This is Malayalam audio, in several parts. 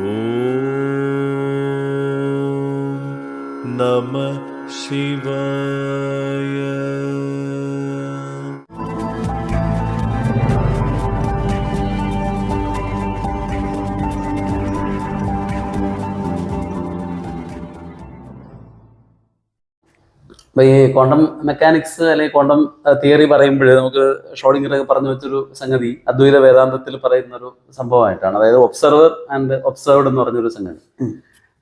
ॐ नमः शिवाय അപ്പൊ ഈ ക്വാണ്ടം മെക്കാനിക്സ് അല്ലെങ്കിൽ ക്വാണ്ടം തിയറി പറയുമ്പോൾ നമുക്ക് ഷോഡിങ്ങറൊക്കെ പറഞ്ഞു വെച്ചൊരു സംഗതി അദ്വൈത വേദാന്തത്തിൽ പറയുന്ന ഒരു സംഭവമായിട്ടാണ്. അതായത് ഒബ്സർവർ ആൻഡ് ഒബ്സർവ്ഡ് എന്ന് പറഞ്ഞൊരു സംഗതി.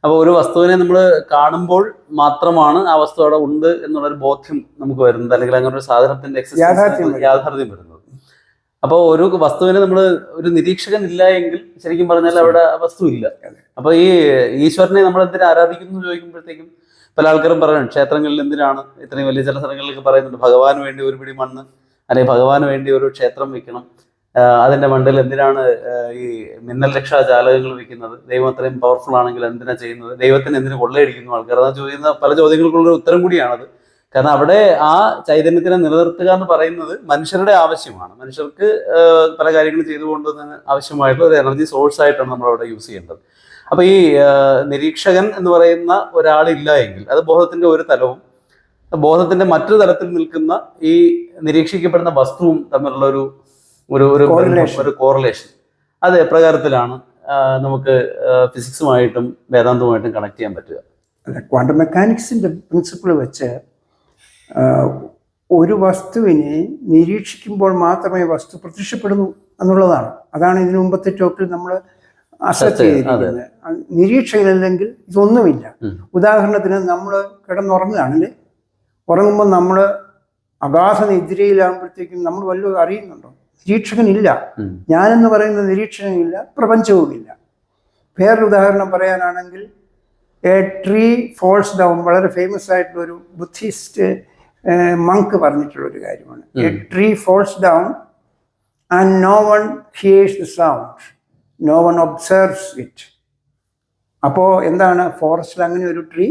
അപ്പോൾ ഒരു വസ്തുവിനെ നമ്മൾ കാണുമ്പോൾ മാത്രമാണ് ആ വസ്തു അവിടെ ഉണ്ട് എന്നുള്ളൊരു ബോധ്യം നമുക്ക് വരുന്നത് അല്ലെങ്കിൽ അങ്ങനെ ഒരു സാധനത്തിന്റെ യാഥാർത്ഥ്യം വരുന്നത്. അപ്പോൾ ഒരു വസ്തുവിനെ നമ്മൾ ഒരു നിരീക്ഷകൻ ഇല്ല എങ്കിൽ ശരിക്കും പറഞ്ഞാൽ അവിടെ വസ്തു ഇല്ല. അപ്പൊ ഈ ഈശ്വരനെ നമ്മൾ എന്തിനാ ആരാധിക്കുന്നു ചോദിക്കുമ്പോഴത്തേക്കും പല ആൾക്കാരും പറയണം ക്ഷേത്രങ്ങളിൽ എന്തിനാണ് ഇത്രയും വലിയ ചില സ്ഥലങ്ങളിലൊക്കെ പറയുന്നുണ്ട്? ഭഗവാന് വേണ്ടി ഒരു പിടി മണ്ണ് അല്ലെങ്കിൽ ഭഗവാന് വേണ്ടി ഒരു ക്ഷേത്രം വെക്കണം. അതിന്റെ മണ്ടിൽ എന്തിനാണ് ഈ മിന്നൽ രക്ഷാ ജാലകങ്ങൾ വെക്കുന്നത്? ദൈവം അത്രയും പവർഫുൾ ആണെങ്കിൽ എന്തിനാ ചെയ്യുന്നത്? ദൈവത്തിന് എന്തിനു കൊള്ളയടിക്കുന്നു ആൾക്കാർ? അതാ ചോദിക്കുന്ന പല ചോദ്യങ്ങൾക്കുള്ള ഉത്തരം കൂടിയാണത്. കാരണം അവിടെ ആ ചൈതന്യത്തിനെ നിലനിർത്തുക എന്ന് പറയുന്നത് മനുഷ്യരുടെ ആവശ്യമാണ്. മനുഷ്യർക്ക് പല കാര്യങ്ങളും ചെയ്തു കൊണ്ടുവന്നതിന് ആവശ്യമായിട്ടുള്ള ഒരു എനർജി സോഴ്സ് ആയിട്ടാണ് നമ്മൾ അവിടെ യൂസ് ചെയ്യേണ്ടത്. അപ്പൊ ഈ നിരീക്ഷകൻ എന്ന് പറയുന്ന ഒരാളില്ല എങ്കിൽ അത് ബോധത്തിന്റെ ഒരു തലവും ബോധത്തിന്റെ മറ്റൊരു തലത്തിൽ നിൽക്കുന്ന ഈ നിരീക്ഷിക്കപ്പെടുന്ന വസ്തുവും തമ്മിലുള്ള ഒരു ഒരു. ഒരു കോറിലേഷൻ അത് എപ്രകാരത്തിലാണ് നമുക്ക് ഫിസിക്സുമായിട്ടും വേദാന്തവുമായിട്ടും കണക്ട് ചെയ്യാൻ പറ്റുക? അല്ല ക്വാണ്ടം മെക്കാനിക്സിന്റെ പ്രിൻസിപ്പിൾ വെച്ച് ഒരു വസ്തുവിനെ നിരീക്ഷിക്കുമ്പോൾ മാത്രമേ വസ്തു പ്രത്യക്ഷപ്പെടുന്നു എന്നുള്ളതാണ്. അതാണ് ഇതിനു മുമ്പത്തെ ടോക്കിൽ നമ്മൾ അസറ്റ് ചെയ്തിരിക്കുന്നത്. നിരീക്ഷയിലല്ലെങ്കിൽ ഇതൊന്നുമില്ല. ഉദാഹരണത്തിന് നമ്മൾ കിടന്നുറങ്ങുകയാണല്ലേ ഉറങ്ങുമ്പോൾ നമ്മൾ അഗാധ നിദ്രയിലാകുമ്പോഴത്തേക്കും നമ്മൾ വല്ലതും അറിയുന്നുണ്ടോ? നിരീക്ഷകനില്ല. ഞാനെന്ന് പറയുന്ന നിരീക്ഷകനില്ല പ്രപഞ്ചവുമില്ല. വേറൊരു ഉദാഹരണം പറയാനാണെങ്കിൽ എ ട്രീ ഫോൾസ് ഡൗൺ വളരെ ഫേമസ് ആയിട്ടുള്ള ഒരു ബുദ്ധിസ്റ്റ് മങ്ക് പറഞ്ഞിട്ടുള്ള ഒരു കാര്യമാണ്. A tree falls down and no one hears the sound. No one observes it അപ്പോൾ എന്താണ്? ഫോറസ്റ്റിൽ അങ്ങനെ ഒരു ട്രീ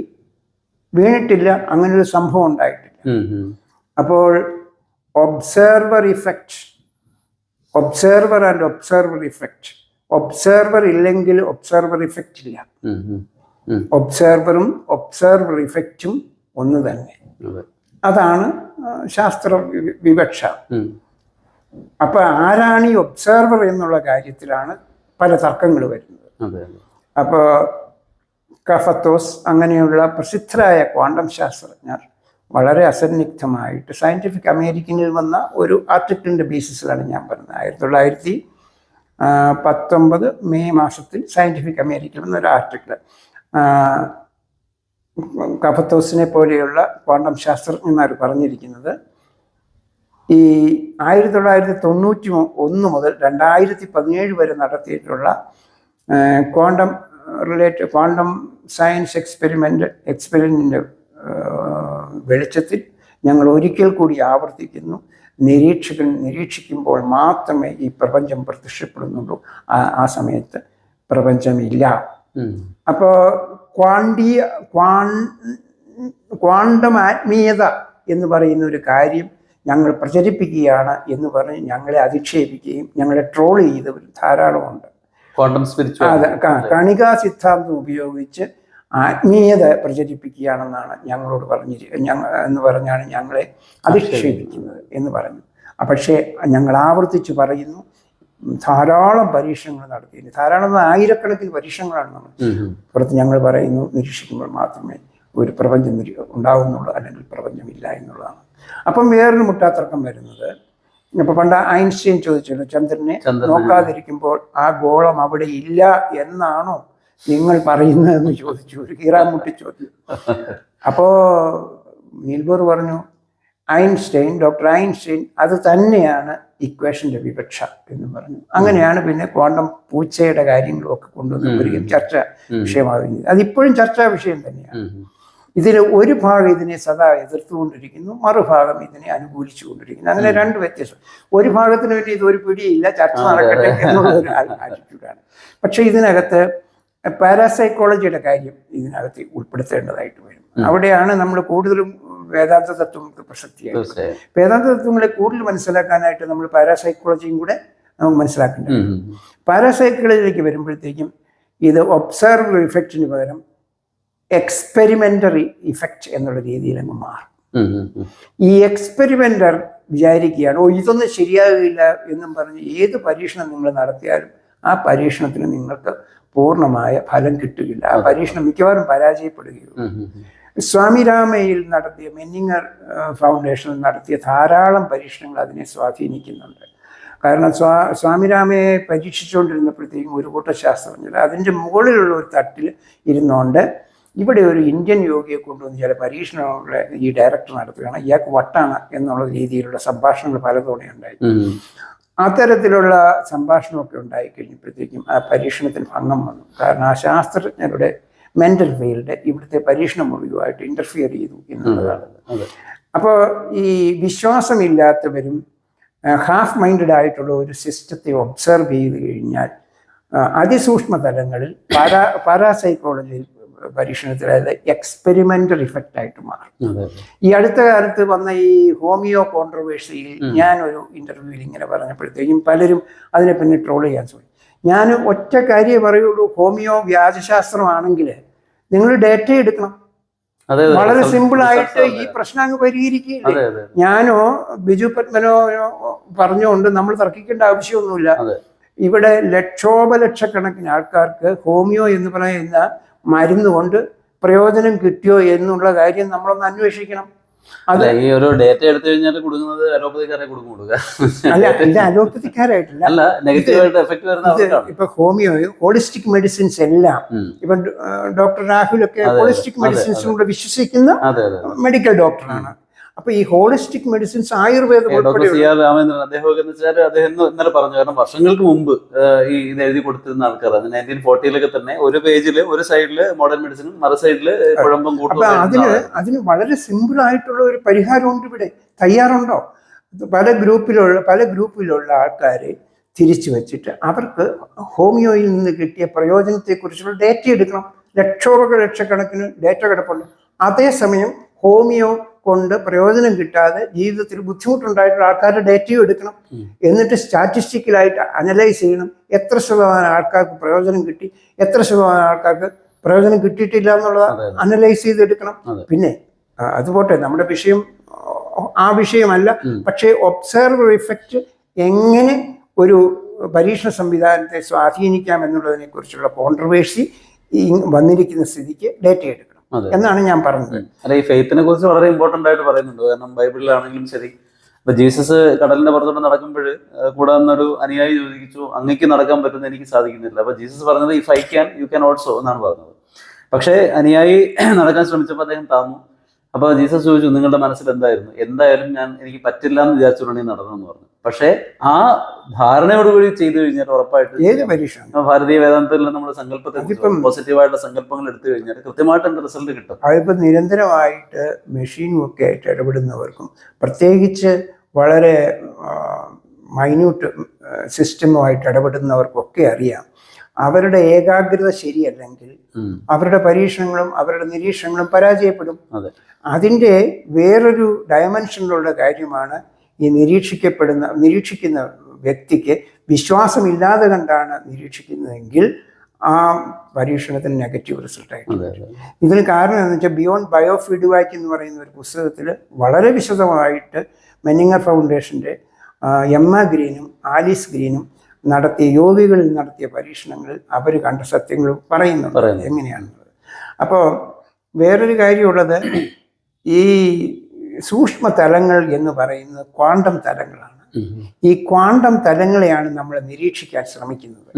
വീണിട്ടില്ല. അങ്ങനെ ഒരു സംഭവം ഉണ്ടായിട്ടില്ല. അപ്പോൾ observer effect observer and observer effect observer ഇല്ലെങ്കിൽ ഒബ്സർവർ ഇഫക്റ്റ് ഇല്ല. ഒബ്സെർവറും ഒബ്സെർവർ ഇഫക്റ്റും ഒന്ന് തന്നെ. അതെ. അതാണ് ശാസ്ത്ര വിവക്ഷ. അപ്പൊ ആരാണ് ഈ ഒബ്സർവർ എന്നുള്ള കാര്യത്തിലാണ് പല തർക്കങ്ങൾ വരുന്നത്. അപ്പോൾ കഫത്തോസ് അങ്ങനെയുള്ള പ്രസിദ്ധരായ ക്വാണ്ടം ശാസ്ത്രജ്ഞർ വളരെ അസന്നിഗ്ധമായിട്ട് സയന്റിഫിക് അമേരിക്കനിൽ വന്ന ഒരു ആർട്ടിക്കിളിന്റെ ബേസിസിലാണ് ഞാൻ പറഞ്ഞത്. ആയിരത്തി തൊള്ളായിരത്തി പത്തൊമ്പത് മെയ് മാസത്തിൽ സയന്റിഫിക് അമേരിക്കയിൽ വന്ന ഒരു ആർട്ടിക്കിൾ കഫത്തോസിനെ പോലെയുള്ള ക്വാണ്ടം ശാസ്ത്രജ്ഞന്മാർ പറഞ്ഞിരിക്കുന്നത് ഈ ആയിരത്തി തൊള്ളായിരത്തി തൊണ്ണൂറ്റി ഒന്ന് മുതൽ രണ്ടായിരത്തി പതിനേഴ് വരെ നടത്തിയിട്ടുള്ള quantum related quantum science experiment experiment വെളിച്ചത്തിൽ ഞങ്ങൾ ഒരിക്കൽ കൂടി ആവർത്തിക്കുന്നു. നിരീക്ഷകൻ നിരീക്ഷിക്കുമ്പോൾ മാത്രമേ ഈ പ്രപഞ്ചം പ്രത്യക്ഷപ്പെടുന്നുള്ളൂ. ആ ആ സമയത്ത് പ്രപഞ്ചമില്ല. അപ്പോൾ ക്വാണ്ടീയ ക്വാൺ ക്വാണ്ടം ആത്മീയത എന്ന് പറയുന്ന ഒരു കാര്യം ഞങ്ങൾ പ്രചരിപ്പിക്കുകയാണ് എന്ന് പറഞ്ഞ് ഞങ്ങളെ അധിക്ഷേപിക്കുകയും ഞങ്ങളെ ട്രോൾ ചെയ്തവർ ധാരാളമുണ്ട്. ക്വാണ്ടം സ്പിരിച്വൽ കണികാ സിദ്ധാന്തം ഉപയോഗിച്ച് ആത്മീയത പ്രചരിപ്പിക്കുകയാണെന്നാണ് ഞങ്ങളോട് പറഞ്ഞി ഞങ്ങൾ എന്ന് പറഞ്ഞാണ് ഞങ്ങളെ അധിക്ഷേപിക്കുന്നത് എന്ന് പറഞ്ഞു പക്ഷേ ഞങ്ങൾ ആവർത്തിച്ച് പറയുന്നു ധാരാളം പരീക്ഷണങ്ങൾ നടത്തിയിട്ടുണ്ട്. ധാരാളം ആയിരക്കണക്കിന് പരീക്ഷണങ്ങളാണ് നമ്മൾ പുറത്ത് ഞങ്ങൾ പറയുന്നു നിരീക്ഷിക്കുമ്പോൾ മാത്രമേ ഒരു പ്രപഞ്ചം ഉണ്ടാവുന്നുള്ളൂ അല്ലെങ്കിൽ പ്രപഞ്ചമില്ല എന്നുള്ളതാണ്. അപ്പം വേറൊരു മുട്ടാത്തർക്കം വരുന്നത്. ഇപ്പൊ പണ്ട് ഐൻസ്റ്റീൻ ചോദിച്ചല്ലോ ചന്ദ്രനെ. നോക്കാതിരിക്കുമ്പോൾ ആ ഗോളം അവിടെ ഇല്ല എന്നാണോ നിങ്ങൾ പറയുന്നതെന്ന് ചോദിച്ചു ഒരു കീറാമുട്ടി ചോദ്യം. അപ്പോ നീൽബോർ പറഞ്ഞു ഐൻസ്റ്റൈൻ ഡോക്ടർ ഐൻസ്റ്റൈൻ അത് തന്നെയാണ് ഇക്വേഷന്റെ വിവക്ഷ എന്ന് പറഞ്ഞു. അങ്ങനെയാണ് പിന്നെ ക്വാണ്ടം പൂച്ചയുടെ കാര്യങ്ങളും ഒക്കെ കൊണ്ടുവന്ന് ഒരിക്കലും ചർച്ച വിഷയമാകുന്നത് അതിപ്പോഴും ചർച്ചാ വിഷയം തന്നെയാണ്. ഇതിൽ ഒരു ഭാഗം ഇതിനെ സദാ എതിർത്തുകൊണ്ടിരിക്കുന്നു മറുഭാഗം ഇതിനെ അനുകൂലിച്ചു കൊണ്ടിരിക്കുന്നു അങ്ങനെ രണ്ട് വ്യത്യസ്തം ഒരു ഭാഗത്തിന് വേണ്ടി ഇത് ഒരു പിടിയില്ല ചർച്ച നടക്കട്ടെ എന്നുള്ള ഒരു ആറ്റിറ്റ്യൂഡാണ് പക്ഷെ ഇതിനകത്ത് പാരാസൈക്കോളജിയുടെ കാര്യം ഇതിനകത്ത് ഉൾപ്പെടുത്തേണ്ടതായിട്ട് വരും. അവിടെയാണ് നമ്മൾ കൂടുതലും വേദാന്ത തത്വങ്ങൾക്ക് പ്രസക്തിയായിട്ട് വേദാന്ത തത്വങ്ങളെ കൂടുതൽ മനസ്സിലാക്കാനായിട്ട് നമ്മൾ പാരാസൈക്കോളജിയും കൂടെ നമുക്ക് മനസ്സിലാക്കേണ്ടത് പാരാസൈക്കോളജിയിലേക്ക് വരുമ്പോഴത്തേക്കും ഇത് ഒബ്സർവർ ഇഫക്റ്റിന് പകരം എക്സ്പെരിമെന്ററി ഇഫക്റ്റ് എന്നുള്ള രീതിയിൽ അങ്ങ് മാറും. ഈ എക്സ്പെരിമെന്റർ വിചാരിക്കുകയാണ് ഓ ഇതൊന്നും ശരിയാകില്ല എന്നും പറഞ്ഞ് ഏത് പരീക്ഷണം നിങ്ങൾ നടത്തിയാലും ആ പരീക്ഷണത്തിന് നിങ്ങൾക്ക് പൂർണമായ ഫലം കിട്ടുകയില്ല. ആ പരീക്ഷണം മിക്കവാറും പരാജയപ്പെടുകയുള്ളൂ. സ്വാമി. സ്വാമിരാമയിൽ നടത്തിയ മെന്നിങ്ങർ ഫൗണ്ടേഷനിൽ നടത്തിയ ധാരാളം പരീക്ഷണങ്ങൾ അതിനെ സ്വാധീനിക്കുന്നുണ്ട്. കാരണം സ്വാ സ്വാമിരാമയെ പരീക്ഷിച്ചുകൊണ്ടിരുന്നപ്പോഴത്തേക്കും ഒരു കൂട്ടശാസ്ത്രജ്ഞർ അതിന്റെ മുകളിലുള്ള ഒരു തട്ടിൽ ഇരുന്നുകൊണ്ട് ഇവിടെ ഒരു ഇന്ത്യൻ യോഗിയെ കൊണ്ടുവന്ന് ചില പരീക്ഷണങ്ങളെ ഈ ഡയറക്ടർ നടത്തുകയാണ്. ഇയാൾക്ക് വട്ടാണ് എന്നുള്ള രീതിയിലുള്ള സംഭാഷണങ്ങൾ പലതവണ ഉണ്ടായി. അത്തരത്തിലുള്ള സംഭാഷണമൊക്കെ ഉണ്ടായി കഴിഞ്ഞപ്പോഴത്തേക്കും ആ പരീക്ഷണത്തിന് ഭംഗം വന്നു. കാരണം ആ ശാസ്ത്രജ്ഞരുടെ മെന്റൽ ഫീൽഡ് ഇവിടുത്തെ പരീക്ഷണം മുഴുവായിട്ട് ഇന്റർഫിയർ ചെയ്തു എന്നുള്ളതാണ്. അപ്പോൾ ഈ വിശ്വാസമില്ലാത്തവരും ഹാഫ് മൈൻഡഡ് ആയിട്ടുള്ള ഒരു സിസ്റ്റത്തെ ഒബ്സർവ് ചെയ്ത് കഴിഞ്ഞാൽ അതിസൂക്ഷ്മ തലങ്ങളിൽ പാരാ പാരാസൈക്കോളജിയിൽ പരീക്ഷണത്തിൽ അതായത് എക്സ്പെരിമെന്റൽ ഇഫക്റ്റ് ആയിട്ട് മാറും ഈ അടുത്ത കാലത്ത് വന്ന ഈ ഹോമിയോ കോൺട്രവേഴ്സിയിൽ ഒരു ഇന്റർവ്യൂവിൽ ഇങ്ങനെ പറഞ്ഞപ്പോഴത്തേക്കും പലരും അതിനെ പിന്നെ ട്രോൾ ചെയ്യാൻ ശ്രമിക്കും ഞാൻ ഒറ്റ കാര്യമേ പറയുള്ളൂ ഹോമിയോ വ്യാജശാസ്ത്രമാണെങ്കിൽ നിങ്ങൾ ഡേറ്റ എടുക്കണം. വളരെ സിമ്പിൾ ആയിട്ട് ഈ പ്രശ്നം അങ്ങ് അതെ ഞാനോ ബിജു പത്മനോ പറഞ്ഞുകൊണ്ട് നമ്മൾ തർക്കിക്കേണ്ട ആവശ്യമൊന്നുമില്ല. ഇവിടെ ലക്ഷോപലക്ഷക്കണക്കിന് ആൾക്കാർക്ക് ഹോമിയോ എന്ന് പറയുന്ന മരുന്ന് കൊണ്ട് പ്രയോജനം കിട്ടിയോ എന്നുള്ള കാര്യം നമ്മളൊന്ന് അന്വേഷിക്കണം. അത് അല്ല ഈ ഒരു ഡേറ്റ എടുത്തു കഴിഞ്ഞാൽ കൊടുക്കുന്നത് അലോപ്പതിക്കാരെ കൊടുക്കും കൊടുക്കുക അല്ല ഇത് അലോപ്പതിക്കാരായിട്ടില്ല. അല്ല നെഗറ്റീവായിട്ട് എഫക്ട് വരുന്ന ഇപ്പൊ ഹോമിയോ ഹോളിസ്റ്റിക് മെഡിസിൻസ് എല്ലാം. ഇപ്പൊ ഡോക്ടർ രാഹുലൊക്കെ ഒക്കെ ഹോളിസ്റ്റിക് അതെ, മെഡിസിൻസും വിശ്വസിക്കുന്ന മെഡിക്കൽ ഡോക്ടറാണ് അപ്പൊ ഈ ഹോളിസ്റ്റിക് മെഡിസിൻസ് ആയുർവേദം രാമേന്ദ്രൻ അദ്ദേഹമൊക്കെ അദ്ദേഹം ഇന്നലെ പറഞ്ഞു കാരണം വർഷങ്ങൾക്ക് മുമ്പ് ഈ ഇത് എഴുതി കൊടുത്തിരുന്ന ആൾക്കാരാണ് നയന്റീൻ ഫോർട്ടിയിലൊക്കെ തന്നെ ഒരു പേജിൽ ഒരു സൈഡിൽ മോഡേൺ മെഡിസിനും മറു സൈഡിൽ കുഴമ്പം കൂട്ടും അതിന് അതിന് വളരെ സിമ്പിൾ ആയിട്ടുള്ള ഒരു പരിഹാരമുണ്ട് ഇവിടെ. തയ്യാറുണ്ടോ? പല ഗ്രൂപ്പിലുള്ള പല ഗ്രൂപ്പിലുള്ള ആൾക്കാരെ തിരിച്ചു വെച്ചിട്ട് അവർക്ക് ഹോമിയോയിൽ നിന്ന് കിട്ടിയ പ്രയോജനത്തെക്കുറിച്ചുള്ള ഡേറ്റ എടുക്കണം. ലക്ഷോപക ലക്ഷക്കണക്കിന് ഡേറ്റ കിടപ്പുണ്ട്. അതേസമയം ഹോമിയോ കൊണ്ട് പ്രയോജനം കിട്ടാതെ ജീവിതത്തിൽ ബുദ്ധിമുട്ടുണ്ടായിട്ടുള്ള ആൾക്കാരുടെ ഡേറ്റയും എടുക്കണം. എന്നിട്ട് സ്റ്റാറ്റിസ്റ്റിക്കലായിട്ട് അനലൈസ് ചെയ്യണം. എത്ര ശതമാനം ആൾക്കാർക്ക് പ്രയോജനം കിട്ടി എത്ര ശതമാനം ആൾക്കാർക്ക് പ്രയോജനം കിട്ടിയിട്ടില്ല എന്നുള്ളത്. അനലൈസ് ചെയ്തെടുക്കണം. പിന്നെ അതുപോലെ നമ്മുടെ വിഷയം ആ, വിഷയമല്ല. പക്ഷേ ഒബ്സർവർ ഇഫക്റ്റ് എങ്ങനെ ഒരു പരീക്ഷണ സംവിധാനത്തെ സ്വാധീനിക്കാം എന്നുള്ളതിനെ കുറിച്ചുള്ള കോൺട്രവേഴ്സി വന്നിരിക്കുന്ന സ്ഥിതിക്ക് ഡേറ്റ എടുക്കണം. എന്നാണ് ഞാൻ പറഞ്ഞത്. അല്ല ഈ ഫെയ്ത്തിനെ കുറിച്ച് വളരെ ഇമ്പോർട്ടന്റ് ആയിട്ട് പറയുന്നുണ്ട്. കാരണം ബൈബിളിലാണെങ്കിലും ശരി. ഇപ്പൊ ജീസസ് കടലിന്റെ പുറത്തോട്ട് നടക്കുമ്പോൾ കൂടെ നിന്നൊരു അനുയായി ചോദിച്ചു അങ്ങേക്ക് നടക്കാൻ പറ്റുന്ന എനിക്ക് സാധിക്കുന്നില്ല. അപ്പൊ ജീസസ് പറഞ്ഞത് if I can you can also എന്നാണ് പറഞ്ഞത്. പക്ഷേ അനുയായി നടക്കാൻ ശ്രമിച്ചപ്പോൾ അദ്ദേഹം താന്നു. അപ്പൊ ജീസസ് ചോദിച്ചു നിങ്ങളുടെ മനസ്സിൽ എന്തായിരുന്നു? എന്തായാലും ഞാൻ എനിക്ക് പറ്റില്ല എന്ന് വിചാരിച്ചുകൊണ്ടാണ് ഈ നടന്നതെന്ന് പറഞ്ഞു. പക്ഷേ ആ ധാരണയോടുകൂടി ചെയ്തു കഴിഞ്ഞാൽ ഉറപ്പായിട്ട് ഏത് പരീക്ഷ ഭാരതീയ വേദാന്തത്തിൽ നമ്മൾ സങ്കല്പത്തെ അതിപ്പം- പോസിറ്റീവായിട്ടുള്ള സങ്കല്പങ്ങൾ എടുത്തു കഴിഞ്ഞാൽ കൃത്യമായിട്ട് അതിന്റെ റിസൾട്ട് കിട്ടും. അതിപ്പോൾ നിരന്തരമായിട്ട് മെഷീനും ഒക്കെ ആയിട്ട് ഇടപെടുന്നവർക്കും പ്രത്യേകിച്ച് വളരെ മൈന്യൂട്ട് സിസ്റ്റമുമായിട്ട് ഇടപെടുന്നവർക്കൊക്കെ അറിയാം. അവരുടെ ഏകാഗ്രത ശരിയല്ലെങ്കിൽ അവരുടെ പരീക്ഷണങ്ങളും അവരുടെ നിരീക്ഷണങ്ങളും പരാജയപ്പെടും. അതെ. അതിന്റെ വേറൊരു ഡയമെൻഷനിലുള്ള കാര്യമാണ് ഈ നിരീക്ഷിക്കപ്പെടുന്ന നിരീക്ഷിക്കുന്ന വ്യക്തിക്ക് വിശ്വാസമില്ലാതെ കണ്ടാണ് നിരീക്ഷിക്കുന്നതെങ്കിൽ ആ പരീക്ഷണത്തിന് നെഗറ്റീവ് റിസൾട്ട് അതെ ഇതിന് കാരണം എന്ന് വെച്ചാൽ ബിയോണ്ട് ബയോഫീഡ്ബാക്ക് എന്ന് പറയുന്ന ഒരു പുസ്തകത്തിൽ വളരെ വിശദമായിട്ട് മെന്നിങ്ങർ ഫൗണ്ടേഷന്റെ എം എ ഗ്രീനും ആലീസ് ഗ്രീനും നടത്തിയ യോഗികളിൽ നടത്തിയ പരീക്ഷണങ്ങളിൽ അവർ കണ്ട സത്യങ്ങൾ പറയുന്നുണ്ട് പറയുന്നു. എങ്ങനെയാണെന്നുള്ളത് അപ്പോൾ വേറൊരു കാര്യമുള്ളത് ഈ സൂക്ഷ്മ തലങ്ങൾ എന്ന് പറയുന്നത് ക്വാണ്ടം തലങ്ങളാണ്. ഈ ക്വാണ്ടം തലങ്ങളെയാണ് നമ്മൾ നിരീക്ഷിക്കാൻ ശ്രമിക്കുന്നത്.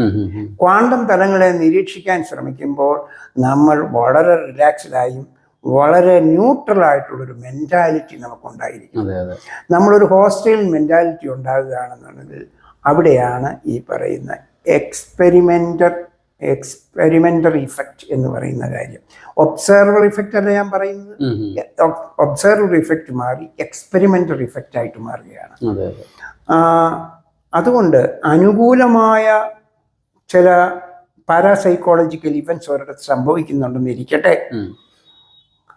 ക്വാണ്ടം തലങ്ങളെ നിരീക്ഷിക്കാൻ ശ്രമിക്കുമ്പോൾ നമ്മൾ വളരെ റിലാക്സ്ഡായും വളരെ ന്യൂട്രൽ ആയിട്ടുള്ളൊരു മെന്റാലിറ്റി നമുക്കുണ്ടായിരിക്കും. നമ്മളൊരു ഹോസ്റ്റൽ മെന്റാലിറ്റി ഉണ്ടാകുകയാണെന്നുണ്ടെങ്കിൽ അവിടെയാണ് ഈ പറയുന്ന എക്സ്പെരിമെന്റർ എക്സ്പെരിമെന്റർ ഇഫക്റ്റ് എന്ന് പറയുന്ന കാര്യം. ഒബ്സർവർ ഇഫക്റ്റ് അല്ല ഞാൻ പറയുന്നത്. ഒബ്സർവർ ഇഫക്റ്റ് മാറി എക്സ്പെരിമെന്റൽ ഇഫക്റ്റ് ആയിട്ട് മാറുകയാണ്. അതെ അതെ. അതുകൊണ്ട് അനുകൂലമായ ചില പാരാസൈക്കോളജിക്കൽ ഇവൻസ് ഒരിടത്ത് സംഭവിക്കുന്നുണ്ടെന്ന് ഇരിക്കട്ടെ.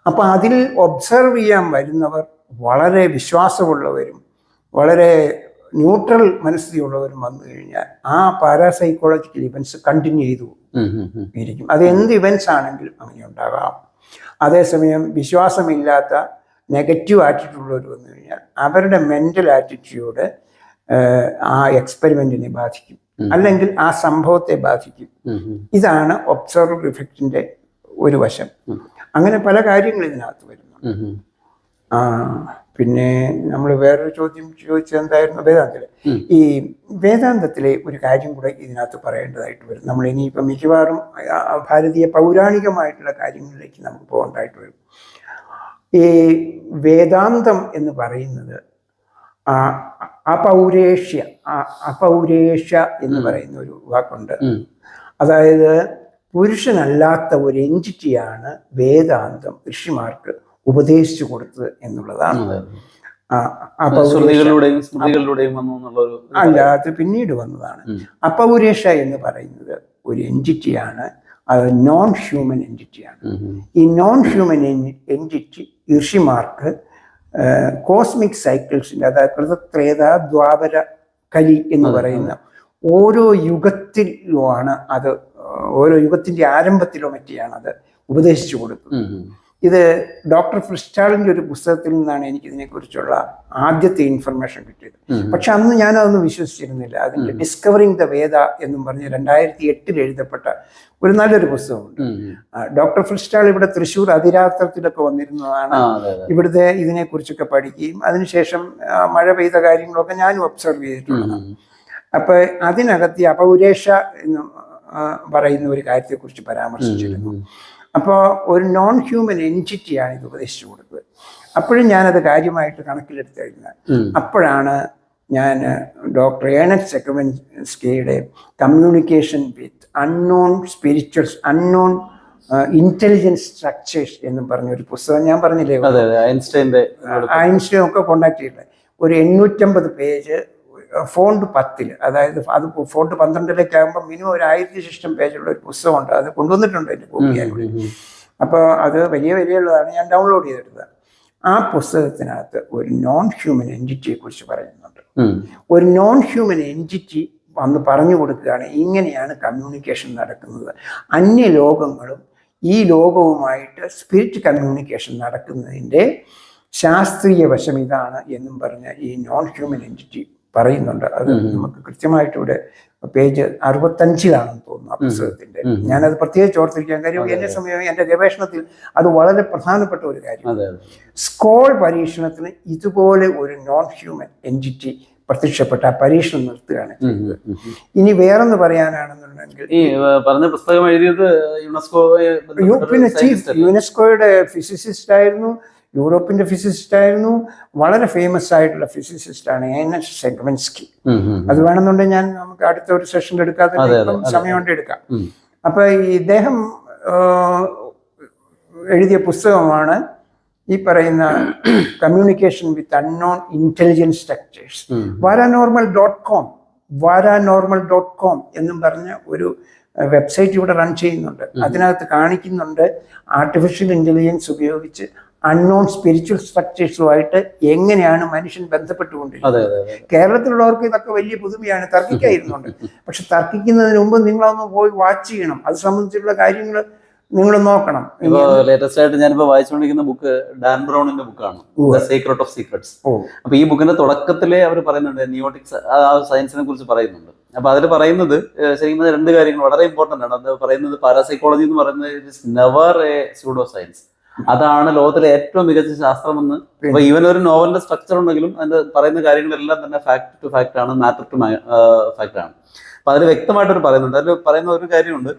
അപ്പൊ അപ്പോൾ അതിൽ ഒബ്സർവ് ചെയ്യാൻ വരുന്നവർ വളരെ വിശ്വാസമുള്ളവരും വളരെ ന്യൂട്രൽ മനസ്ഥിതിയുള്ളവരും വന്നു കഴിഞ്ഞാൽ ആ പാരാസൈക്കോളജിക്കൽ ഇവൻസ് കണ്ടിന്യൂ ചെയ്തു. ഇരിക്കും. അത് എന്ത് ഇവൻസ് ആണെങ്കിലും അങ്ങനെ ഉണ്ടാകാം. അതേസമയം വിശ്വാസമില്ലാത്ത നെഗറ്റീവ് ആറ്റിറ്റ്യൂഡുള്ളവർ വന്നു കഴിഞ്ഞാൽ അവരുടെ മെന്റൽ ആറ്റിറ്റ്യൂഡ് ആ എക്സ്പെരിമെന്റിനെ ബാധിക്കും. അല്ലെങ്കിൽ ആ സംഭവത്തെ ബാധിക്കും. ഇതാണ് ഒബ്സർവർ ഇഫക്റ്റിന്റെ ഒരു വശം. അങ്ങനെ പല കാര്യങ്ങൾ ഇതിനകത്ത് വരുന്നു. ആ പിന്നെ നമ്മൾ വേറൊരു ചോദ്യം ചോദിച്ചത് എന്തായിരുന്നു? വേദാന്തത്തിൽ ഈ വേദാന്തത്തിലെ ഒരു കാര്യം കൂടെ ഇതിനകത്ത് പറയേണ്ടതായിട്ട് വരും. നമ്മൾ ഇനിയിപ്പം മിക്കവാറും ഭാരതീയ പൗരാണികമായിട്ടുള്ള കാര്യങ്ങളിലേക്ക് നമുക്ക് പോകേണ്ടതായിട്ട് വരും. ഈ വേദാന്തം എന്ന് പറയുന്നത് ആ, അപൗരേഷ്യ അപൗരേഷ്യ എന്ന് പറയുന്ന ഒരു വാക്കുണ്ട്. അതായത് പുരുഷനല്ലാത്ത ഒരു എന്റിറ്റിയാണ് വേദാന്തം ഋഷിമാർക്ക് ഉപദേശിച്ചു കൊടുത്തത് എന്നുള്ളതാണ്. അല്ല അത് പിന്നീട് വന്നതാണ്. അപ്പൗരേഷ അപൗരേഷ എന്ന് പറയുന്നത് ഒരു എന്റിറ്റിയാണ്. അത് നോൺ ഹ്യൂമൻ എന്റിറ്റിയാണ്. ഈ നോൺ ഹ്യൂമൻ എന്റിറ്റി ഋഷിമാർക്ക് കോസ്മിക് സൈക്കിൾസിന്റെ അതായത് കൃതത്രേത ദ്വാപര കലി എന്ന് പറയുന്ന ഓരോ യുഗത്തിലുമാണ് അത് ഓരോ യുഗത്തിന്റെ ആരംഭത്തിലോ മറ്റെയാണ് അത് ഉപദേശിച്ചു കൊടുത്തത്. ഉം. ഇത് ഡോക്ടർ ഫ്രിസ്റ്റാളിന്റെ ഒരു പുസ്തകത്തിൽ നിന്നാണ് എനിക്ക് ഇതിനെക്കുറിച്ചുള്ള ആദ്യത്തെ ഇൻഫർമേഷൻ കിട്ടിയത്. പക്ഷെ അന്ന് ഞാനതൊന്നും വിശ്വസിച്ചിരുന്നില്ല. അതിന്റെ ഡിസ്കവറിങ് ദ വേദ എന്നും പറഞ്ഞ് രണ്ടായിരത്തി എട്ടിൽ എഴുതപ്പെട്ട ഒരു നല്ലൊരു പുസ്തകമുണ്ട്. ഡോക്ടർ ഫ്രിസ്റ്റാൾ ഇവിടെ തൃശ്ശൂർ അതിരാത്രത്തിലൊക്കെ വന്നിരുന്നതാണ്. ഇവിടുത്തെ ഇതിനെക്കുറിച്ചൊക്കെ പഠിക്കുകയും അതിനുശേഷം മഴ പെയ്ത കാര്യങ്ങളൊക്കെ ഞാനും ഒബ്സർവ് ചെയ്തിട്ടുള്ളതാണ്. ഉം. അപ്പൊ അതിനകത്ത് അപൗരേഷ എന്ന് പറയുന്ന ഒരു കാര്യത്തെക്കുറിച്ച് പരാമർശിച്ചിരുന്നു. അപ്പോൾ ഒരു നോൺ ഹ്യൂമൻ എന്റിറ്റിയാണ് ഇത് ഉപദേശിച്ചു കൊടുത്തത്. അപ്പോഴും ഞാനത് കാര്യമായിട്ട് കണക്കിലെടുത്ത് കഴിഞ്ഞാൽ അപ്പോഴാണ് ഞാൻ doctor Ernst സെക്കവൻസ്കിയുടെ communication with unknown spirituals unknown intelligence structures എന്നും പറഞ്ഞൊരു പുസ്തകം ഞാൻ പറഞ്ഞില്ലേ? ഐൻസ്റ്റൈൻ ഒക്കെ കോണ്ടാക്ട് ചെയ്തിട്ടുണ്ട് ഒരു എണ്ണൂറ്റമ്പത് പേജ് ഫോണ്ട് പത്തിൽ അതായത് അത് ഫോണ്ട് പന്ത്രണ്ടിലേക്ക് ആകുമ്പോൾ മിനിമം ഒരു ആയിരത്തി ശിഷ്ടം പേജുള്ള ഒരു പുസ്തകമുണ്ട്. അത് കൊണ്ടുവന്നിട്ടുണ്ട് എന്റെ കോപ്പി ഞാൻ ഇവിടെ. ഉം, ഉം. അപ്പോൾ അത് വലിയ വിലയുള്ളതാണ് ഞാൻ ഡൗൺലോഡ് ചെയ്തെടുത്തത് ആ പുസ്തകത്തിനകത്ത് ഒരു നോൺ ഹ്യൂമൻ എന്റിറ്റിയെ കുറിച്ച് പറയുന്നുണ്ട് ഒരു നോൺ ഹ്യൂമൻ എന്റിറ്റി വന്ന് പറഞ്ഞു കൊടുക്കുകയാണ് ഇങ്ങനെയാണ് കമ്മ്യൂണിക്കേഷൻ നടക്കുന്നത്. അന്യ ലോകങ്ങളും ഈ ലോകവുമായിട്ട് സ്പിരിറ്റ് കമ്മ്യൂണിക്കേഷൻ നടക്കുന്നതിന്റെ ശാസ്ത്രീയ വശം ഇതാണ് എന്നും പറഞ്ഞ ഈ നോൺ ഹ്യൂമൻ എന്റിറ്റി പറയുന്നുണ്ട്. അത് നമുക്ക് കൃത്യമായിട്ട് ഇവിടെ പേജ് അറുപത്തഞ്ചിലാണെന്ന് തോന്നുന്നു ആ പുസ്തകത്തിന്റെ ഞാനത് പ്രത്യേകിച്ച് ഓർത്തിരിക്കാൻ കാര്യം എന്നെ സമയം എന്റെ ഗവേഷണത്തിൽ അത് വളരെ പ്രധാനപ്പെട്ട ഒരു കാര്യം. സ്കോൾ പരീക്ഷണത്തിന് ഇതുപോലെ ഒരു നോൺ ഹ്യൂമൻ എന്റിറ്റി പ്രത്യക്ഷപ്പെട്ട ആ പരീക്ഷണം നിർത്തുകയാണ്. ഇനി വേറൊന്ന് പറയാനാണെന്നുണ്ടെങ്കിൽ ഈ പറഞ്ഞ പുസ്തകം എഴുതിയത് യുനെസ്കോ പിന്നെ ചീഫ് യുനെസ്കോയുടെ ഫിസിസിസ്റ്റ് ആയിരുന്നു. യൂറോപ്പിന്റെ ഫിസിസിസ്റ്റ് ആയിരുന്നു. വളരെ ഫേമസ് ആയിട്ടുള്ള ഫിസിസിസ്റ്റ് ആണ് എസ് സെഗ്മെൻസ്കി അത് വേണമെന്നുണ്ടെങ്കിൽ ഞാൻ നമുക്ക് അടുത്ത ഒരു സെഷൻ എടുക്കാതെ സമയം കൊണ്ട് എടുക്കാം. അപ്പൊ ഈ ഇദ്ദേഹം എഴുതിയ പുസ്തകമാണ് ഈ പറയുന്ന communication with unknown intelligence structures paranormal dot com paranormal dot com എന്നും പറഞ്ഞ ഒരു വെബ്സൈറ്റ് ഇവിടെ റൺ ചെയ്യുന്നുണ്ട്. അതിനകത്ത് കാണിക്കുന്നുണ്ട് ആർട്ടിഫിഷ്യൽ ഇന്റലിജൻസ് ഉപയോഗിച്ച് അൺനോൺ സ്പിരിച്വൽ സ്ട്രക്ചേഴ്സുമായിട്ട് എങ്ങനെയാണ് മനുഷ്യൻ ബന്ധപ്പെട്ടുകൊണ്ടിരിക്കുന്നത് കേരളത്തിലുള്ളവർക്ക് ഇതൊക്കെ വലിയ പുതുമയാണ്. തർക്കിക്കായിരുന്നുണ്ട്. പക്ഷെ തർക്കിക്കുന്നതിന് മുമ്പ് നിങ്ങളൊന്ന് പോയി വാച്ച് ചെയ്യണം. അത് സംബന്ധിച്ചുള്ള കാര്യങ്ങൾ നിങ്ങൾ നോക്കണം. ഇപ്പൊ ലേറ്റസ്റ്റ് ആയിട്ട് ഞാനിപ്പോ വായിച്ചുകൊണ്ടിരിക്കുന്ന ബുക്ക് ഡാൻ ബ്രൗണിന്റെ ബുക്കാണ്. ദ സീക്രട്ട് ഓഫ് സീക്രട്സ് അപ്പൊ ഈ ബുക്കിന്റെ തുടക്കത്തിലെ അവർ പറയുന്നുണ്ട് നിയോട്ടിക്സ് ആ സയൻസിനെ കുറിച്ച് പറയുന്നുണ്ട്. അപ്പൊ അതിൽ പറയുന്നത് ശരിക്കും രണ്ട് കാര്യങ്ങൾ വളരെ ഇമ്പോർട്ടന്റ് ആണ്. അത് പറയുന്നത് പാരാസൈക്കോളജി എന്ന് പറയുന്നത് it is never a pseudo science അതാണ് ലോകത്തിലെ ഏറ്റവും മികച്ച ശാസ്ത്രമെന്ന്. അപ്പൊ ഈവൻ ഒരു നോവലിന്റെ സ്ട്രക്ചർ ഉണ്ടെങ്കിലും അതിന്റെ പറയുന്ന കാര്യങ്ങളെല്ലാം തന്നെ ഫാക്ട് ടു ഫാക്ട് ആണ് മാറ്റർ ടു ഫാക്ട് ആണ്. അപ്പൊ അതിൽ വ്യക്തമായിട്ട് ഒരു പറയുന്നുണ്ട്. അതിൽ പറയുന്ന ഒരു കാര്യമുണ്ട്.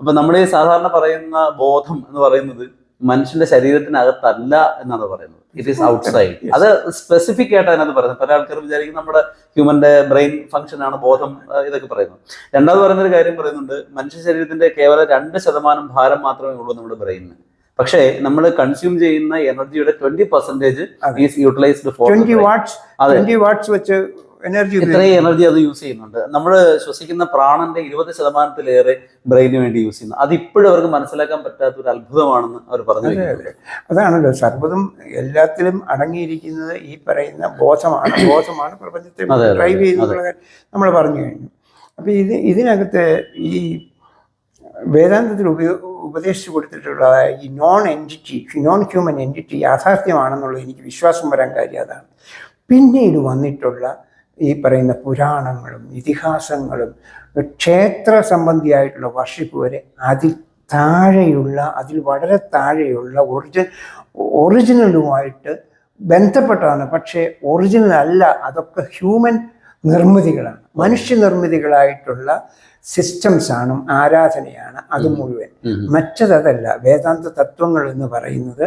അപ്പൊ നമ്മൾ ഈ സാധാരണ പറയുന്ന ബോധം എന്ന് പറയുന്നത് മനുഷ്യന്റെ ശരീരത്തിനകത്തല്ല എന്നാണ് പറയുന്നത്. ഇറ്റ് ഈസ് ഔട്ട്സൈഡ് അത് സ്പെസിഫിക് ആയിട്ട് അതിനകത്ത് പറയുന്നത്. പല ആൾക്കാർ വിചാരിക്കും നമ്മുടെ ഹ്യൂമന്റെ ബ്രെയിൻ ഫംഗ്ഷൻ ആണ് ബോധം ഇതൊക്കെ പറയുന്നത്. രണ്ടാമത് പറയുന്ന ഒരു കാര്യം പറയുന്നുണ്ട്. മനുഷ്യ ശരീരത്തിന്റെ കേവലം രണ്ട് ശതമാനം ഭാരം മാത്രമേ ഉള്ളൂ നമ്മുടെ ബ്രെയിനിന് പക്ഷേ നമ്മൾ കൺസ്യൂം ചെയ്യുന്ന എനർജിയുടെ twenty percentage. Is utilised for twenty watts. Twenty watts വെച്ച് എനർജി ഇത്രയും എനർജി അത് യൂസ് ചെയ്യുന്നുണ്ട്. നമ്മൾ ശ്വസിക്കുന്ന പ്രാണന്റെ ഇരുപത് ശതമാനത്തിലേറെ ബ്രെയിന് വേണ്ടി യൂസ് ചെയ്യുന്നു. അത് ഇപ്പോഴും അവർക്ക് മനസ്സിലാക്കാൻ പറ്റാത്ത ഒരു അത്ഭുതമാണെന്ന് അവർ പറഞ്ഞു അതാണല്ലോ സർവതും എല്ലാത്തിലും അടങ്ങിയിരിക്കുന്നത് ഈ പറയുന്ന ബോധമാണ്. ബോധമാണ് പ്രപഞ്ചത്തെ ഡ്രൈവ് ചെയ്യുന്നത് നമ്മൾ പറഞ്ഞു കഴിഞ്ഞു. അപ്പൊ ഇത് ഇതിനകത്ത് ഈ വേദാന്തത്തിൽ ഉപയോ ഉപദേശിച്ചു കൊടുത്തിട്ടുള്ള ഈ non entity non human entity യാഥാർത്ഥ്യമാണെന്നുള്ളത് എനിക്ക് വിശ്വാസം വരാൻ കാര്യം അതാണ്. പിന്നീട് വന്നിട്ടുള്ള ഈ പറയുന്ന പുരാണങ്ങളും ഇതിഹാസങ്ങളും ക്ഷേത്ര സംബന്ധിയായിട്ടുള്ള വർഷിപ്പ് വരെ അതിൽ താഴെയുള്ള അതിൽ വളരെ താഴെയുള്ള ഒറിജിൻ ഒറിജിനലുമായിട്ട് ബന്ധപ്പെട്ടതാണ് പക്ഷേ ഒറിജിനൽ അല്ല അതൊക്കെ ഹ്യൂമൻ നിർമ്മിതികളാണ്. മനുഷ്യ നിർമ്മിതികളായിട്ടുള്ള സിസ്റ്റംസ് ആണ് ആരാധനയാണ് അത് മുഴുവൻ. മറ്റതല്ല വേദാന്ത തത്വങ്ങൾ എന്ന് പറയുന്നത്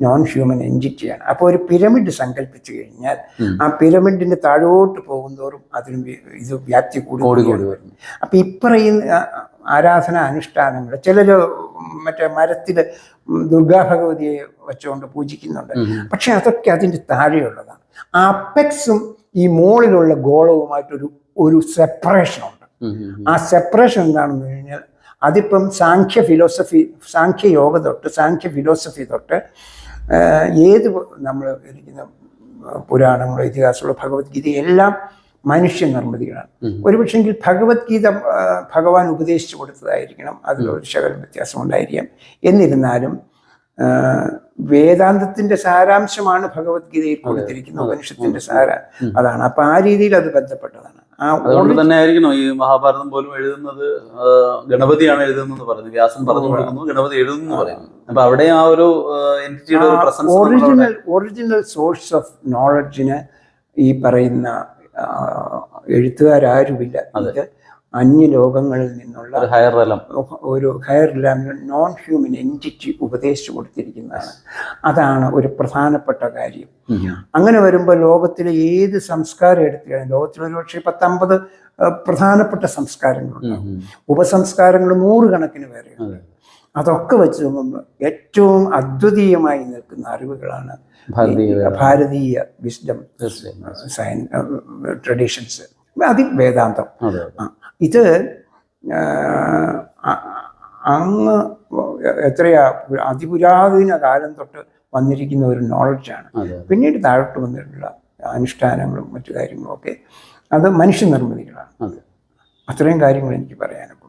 നോൺ ഹ്യൂമൻ എന്റിറ്റിയാണ് അപ്പോൾ ഒരു പിരമിഡ് സങ്കല്പിച്ചു കഴിഞ്ഞാൽ ആ പിരമിഡിന്റെ താഴോട്ട് പോകുന്തോറും അതിന് ഇത് വ്യാപ്തി കൂടി കൂടി കൂടി കൂടി വരുന്നു അപ്പൊ ഇപ്പറയുന്ന ആരാധന അനുഷ്ഠാനങ്ങൾ ചിലര് മറ്റേ മരത്തിൽ ദുർഗാ ഭഗവതിയെ വെച്ചുകൊണ്ട് പൂജിക്കുന്നുണ്ട്. പക്ഷെ അതൊക്കെ അതിന്റെ താഴെയുള്ളതാണ്. ആ അപ്പെക്സും ഈ മോളിലുള്ള ഗോളവുമായിട്ടൊരു ഒരു ഉം. ആ സെപ്പറേഷൻ എന്താണെന്ന് കഴിഞ്ഞാൽ അതിപ്പം സാഖ്യ ഫിലോസഫി സാഖ്യ യോഗ തൊട്ട് സാഖ്യ ഫിലോസഫി തൊട്ട് ഏത് നമ്മൾ ഇരിക്കുന്ന പുരാണങ്ങളോ ഇതിഹാസങ്ങളോ ഭഗവത്ഗീത എല്ലാം മനുഷ്യ നിർമ്മിതികളാണ്. ഒരുപക്ഷെങ്കിൽ ഭഗവത്ഗീത ഭഗവാൻ ഉപദേശിച്ചു കൊടുത്തതായിരിക്കണം അതിലൊരു ശകലം വ്യത്യാസം ഉണ്ടായിരിക്കാം. എന്നിരുന്നാലും വേദാന്തത്തിന്റെ സാരാംശമാണ് ഭഗവത്ഗീതയിൽ കൊടുത്തിരിക്കുന്ന ഉപനിഷത്തിന്റെ സാര അതാണ്. അപ്പൊ ആ രീതിയിൽ അത് ബന്ധപ്പെട്ടതാണ്. അതുകൊണ്ട് തന്നെ ആയിരിക്കണം ഈ മഹാഭാരതം പോലും എഴുതുന്നത് ഗണപതിയാണ് എഴുതുന്നത് പറയുന്നത് വ്യാസൻ പറഞ്ഞു കൊടുക്കുന്നു ഗണപതി എഴുതുന്നു പറയുന്നു. അപ്പൊ അവിടെ ആ ഒരു എന്റിറ്റിയുടെ ഒരു presence original original source of നോളജിന് ഈ പറയുന്ന എഴുത്തുകാരും ഇല്ല ഇത് അന്യലോകങ്ങളിൽ നിന്നുള്ള ഹയർ ഒരു higher level non human entity ഉപദേശിച്ചു കൊടുത്തിരിക്കുന്നതാണ്. അതാണ് ഒരു പ്രധാനപ്പെട്ട കാര്യം. അങ്ങനെ വരുമ്പോൾ ലോകത്തിലെ ഏത് സംസ്കാരം എടുത്തുകഴിഞ്ഞാൽ ലോകത്തിൽ ഒരുപക്ഷെ പത്തമ്പത് പ്രധാനപ്പെട്ട സംസ്കാരങ്ങളുണ്ട്. ഉപസംസ്കാരങ്ങൾ നൂറുകണക്കിന് വേറെയുണ്ട് അതൊക്കെ വെച്ച് നോക്കുമ്പോൾ ഏറ്റവും അദ്വിതീയമായി നിൽക്കുന്ന അറിവുകളാണ് ഭാരതീയ വിസ്ഡം സയൻ ട്രഡീഷൻസ് അതിൽ വേദാന്തം. ആ, ഇത് അങ്ങ് എത്രയാ അതിപുരാതന കാലം തൊട്ട് വന്നിരിക്കുന്ന ഒരു നോളജാണ് പിന്നീട് താഴോട്ട് വന്നിട്ടുള്ള അനുഷ്ഠാനങ്ങളും മറ്റു കാര്യങ്ങളും ഒക്കെ അത് മനുഷ്യ നിർമ്മിതികളാണ്. അതെ. അത്രയും കാര്യങ്ങൾ എനിക്ക് പറയാനുള്ളൂ.